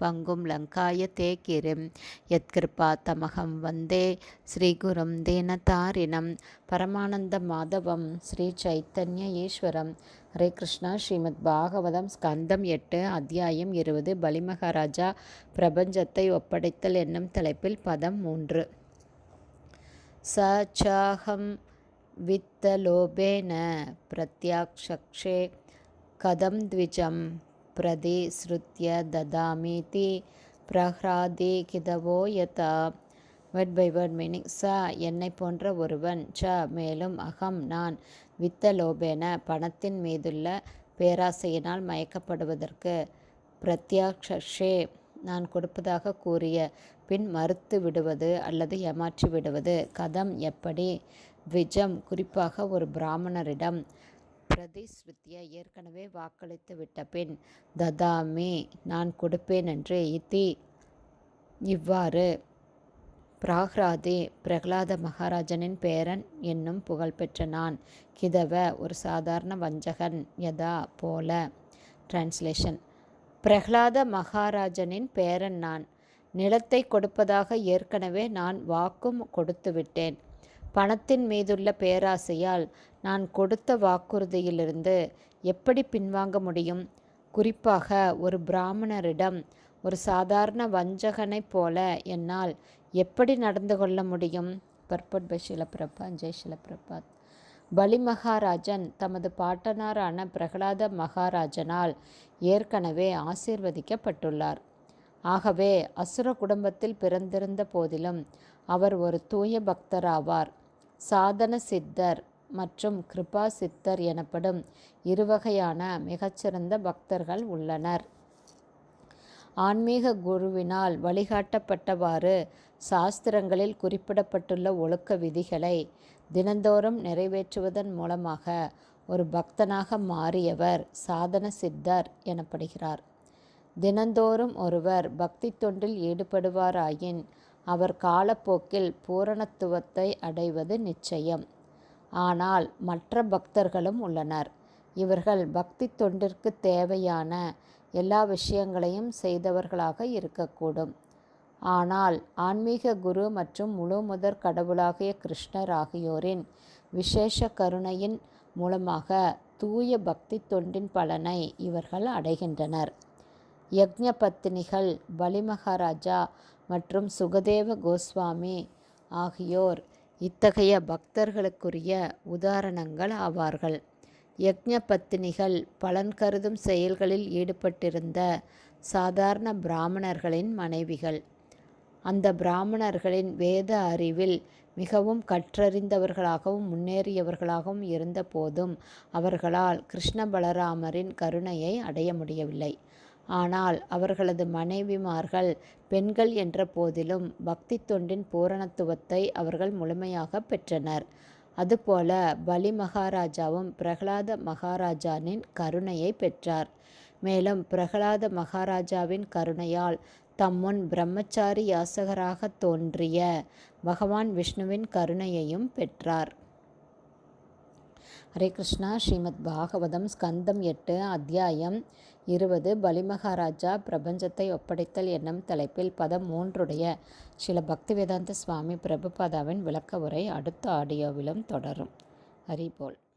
பங்கும் லங்காய தே கிரிம் யத்கிருபா தமகம் வந்தே ஸ்ரீகுரும் தீனதாரிணம் பரமானந்த மாதவம் ஸ்ரீ சைத்தன்ய ஈஸ்வரம். ஹரே கிருஷ்ணா. ஸ்ரீமத் பாகவதம் ஸ்கந்தம் எட்டு அத்தியாயம் இருபது. பலிமகாராஜா பிரபஞ்சத்தை ஒப்படைத்தல் என்னும் தலைப்பில் பதம் மூன்று. சச்சாகம் வித்தலோபேன பிரத்யாக்ஷே கதம் த்விஜம் பிரதிஸ்ருத்ய ததாமிதி பிரஹ்ராதி கிதவோ யதா வேர்ட் பை வேர்ட் மீனிங் ச என்னை போன்ற ஒருவன். ச மேலும் அகம் நான். வித்த லோபேன பணத்தின் மீதுள்ள பேராசையினால் மயக்கப்படுவதற்கு பிரத்யாக்ஷே நான் கொடுப்பதாக கூறிய. பின் மறுத்து விடுவது அல்லது ஏமாற்றி விடுவது. கதம் எப்படி? விஜம் குறிப்பாக ஒரு பிராமணரிடம். பிரதிஸ்ருத்திய ஏற்கனவே வாக்களித்து விட்ட பின் ததாமி நான் கொடுப்பேன் என்று இத்தி இவ்வாறு பிராக்ராதி பிரகலாத மகாராஜனின் பேரன் என்னும் புகழ்பெற்ற நான் கிதவ ஒரு சாதாரண வஞ்சகன் யதா போல. டிரான்ஸ்லேஷன் பிரகலாத மகாராஜனின் பேரன் நான். நிலத்தை கொடுப்பதாக ஏற்கனவே நான் வாக்கும் கொடுத்து விட்டேன். பணத்தின் மீதுள்ள பேராசையால் நான் கொடுத்த வாக்குறுதியிலிருந்து எப்படி பின்வாங்க முடியும்? குறிப்பாக ஒரு பிராமணரிடம் ஒரு சாதாரண வஞ்சகனைப் போல என்னால் எப்படி நடந்து கொள்ள முடியும்? பர்பட் பை ஷிலப்பிரபா ஜெய் ஷிலப்பிரபாத். பலி மகாராஜன் தமது பாட்டனாரான பிரகலாத மகாராஜனால் ஏற்கனவே ஆசீர்வதிக்கப்பட்டுள்ளார். ஆகவே அசுர குடும்பத்தில் பிறந்திருந்த போதிலும் அவர் ஒரு தூய பக்தராவார். சாதன சித்தர் மற்றும் கிருபா சித்தர் எனப்படும் இருவகையான மிகச்சிறந்த பக்தர்கள் உள்ளனர். ஆன்மீக குருவினால் வழிகாட்டப்பட்டவாறு சாஸ்திரங்களில் குறிப்பிடப்பட்டுள்ள ஒழுக்க விதிகளை தினந்தோறும் நிறைவேற்றுவதன் மூலமாக ஒரு பக்தனாக மாறியவர் சாதன சித்தர் எனப்படுகிறார். தினந்தோறும் ஒருவர் பக்தி தொண்டில் ஈடுபடுவாராயின் அவர் காலப்போக்கில் பூரணத்துவத்தை அடைவது நிச்சயம். ஆனால் மற்ற பக்தர்களும் உள்ளனர். இவர்கள் பக்தி தொண்டிற்கு தேவையான எல்லா விஷயங்களையும் செய்தவர்களாக இருக்கக்கூடும். ஆனால் ஆன்மீக குரு மற்றும் முழு முதற் கடவுளாகிய கிருஷ்ணர் ஆகியோரின் விசேஷ கருணையின் மூலமாக தூய பக்தி தொண்டின் பலனை இவர்கள் அடைகின்றனர். யக்ஞ பத்தினிகள் பலிமகாராஜா மற்றும் சுகதேவ கோஸ்வாமி ஆகியோர் இத்தகைய பக்தர்களுக்குரிய உதாரணங்கள் ஆவார்கள். யக்ஞ பத்தினிகள் பலன் கருதும் செயல்களில் ஈடுபட்டிருந்த சாதாரண பிராமணர்களின் மனைவிகள். அந்த பிராமணர்களின் வேத அறிவில் மிகவும் கற்றறிந்தவர்களாகவும் முன்னேறியவர்களாகவும் இருந்தபோதும் அவர்களால் கிருஷ்ண பலராமரின் கருணையை அடைய முடியவில்லை. ஆனால் அவர்களது மனைவிமார்கள் பெண்கள் என்ற போதிலும் பக்தி தொண்டின் பூரணத்துவத்தை அவர்கள் முழுமையாக பெற்றனர். அதுபோல பலி மகாராஜாவும் பிரகலாத மகாராஜாவின் கருணையை பெற்றார். மேலும் பிரகலாத மகாராஜாவின் கருணையால் தம்முன் பிரம்மச்சாரி யாசகராக தோன்றிய பகவான் விஷ்ணுவின் கருணையையும் பெற்றார். ஹரே கிருஷ்ணா. ஸ்ரீமத் பாகவதம் ஸ்கந்தம் எட்டு அத்தியாயம் இருபது பலிமகாராஜா பிரபஞ்சத்தை ஒப்படைத்தல் என்னும் தலைப்பில் பதம் மூன்றுடைய சில பக்திவேதாந்த சுவாமி பிரபுபாதாவின் விளக்க உரை அடுத்த ஆடியோவிலும் தொடரும். ஹரிபோல்.